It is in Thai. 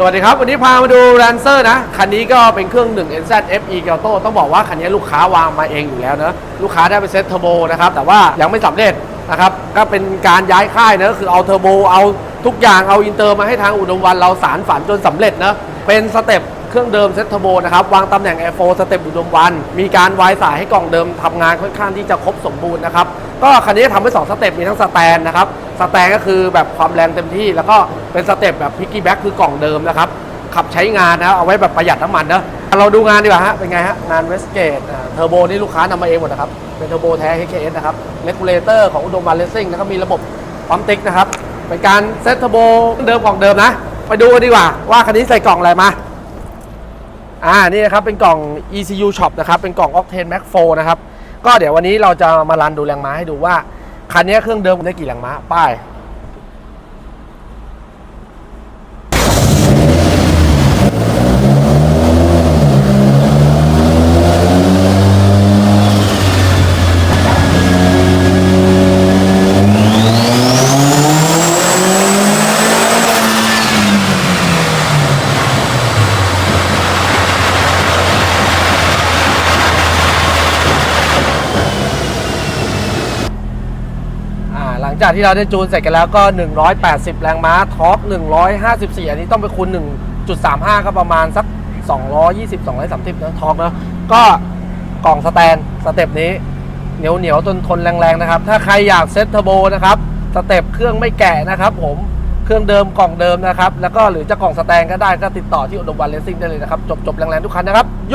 สวัสดีครับ วันนี้พามาดู Lancer นะ คันนี้ก็เป็นเครื่อง 1 NZ FE g a l t o ต้องบอกว่าคันนี้ลูกค้าวางมาเองอยู่แล้วเนอะลูกค้าได้ไปเซ็ตเทอร์โบนะครับ แต่ว่ายังไม่สำเร็จนะครับ ก็เป็นการย้ายค่ายเนอะคือเอาเทอร์โบเอาทุกอย่างเอาอินเตอร์มาให้ทางอุดมวันเราสารฝันจนสำเร็จเนอะเป็นสเต็ป เครื่องเดิมเซ็ตเทอร์โบนะครับวางตำแหน่ง Air 4สเต็ปอุดมวัน มีการวายสายให้กล่องเดิมทำงานค่อนข้างที่จะครบสมบูรณ์นะครับก็คันนี้ทำไว้สองสเต็ปมีทั้งสแตนนะครับสแตนก็คือแบบความแรงเต็มที่ แล้วก็เป็นสเต็ปแบบพิกกี้แบ็คือกล่องเดิมนะครับขับใช้งานนะเอาไว้แบบประหยัดน้ำมันนะเราดูงานดีกว่าฮะเป็นไงฮะงานเวสเกตเทอร์โบนี่ลูกค้านำมาเองหมดนะครับเป็นเทอร์โบแท้ HKS นะครับเลกูเลเตอร์ของอุดมวันเลสซิ่งแล้วก็มีระบบปั๊มติ๊กนะครับเป็นการเซตเทอร์โบเดิมของเดิมนะ ไปดูกันดีกว่าว่าคันนี้ใส่กล่องอะไรมา อ่านี่นะครับเป็นกล่อง ECU Shop นะครับเป็นกล่อง Octane Max 4นะครับก็เดี๋ยววันนี้เราจะมารันดูแรงม้าให้ดูว่าคันนี้เครื่องเดิมได้กี่แรงม้า ป้าย งจากที่เราได้จูนเสร็จกันแล้วก็ 180 แรงม้าทอร์ก154 อันนี้ต้องไปคูณ 1.35 ก็ประมาณสัก 220 230นะทอร์กนะก็กล่องสแตนสเต็ปนี้เหนียวเหนียวทนทนแรงๆนะครับ ถ้าใครอยากเซตเทอร์โบนะครับสเต็ปเครื่องไม่แกะนะครับผมเครื่องเดิมกล่องเดิมนะครับ แล้วก็หรือจะกล่องสแตนก็ได้ก็ติดต่อที่อุดมวันเลสซิ่งได้เลยนะครับ จบจบแรงๆทุกคันนะครับ โย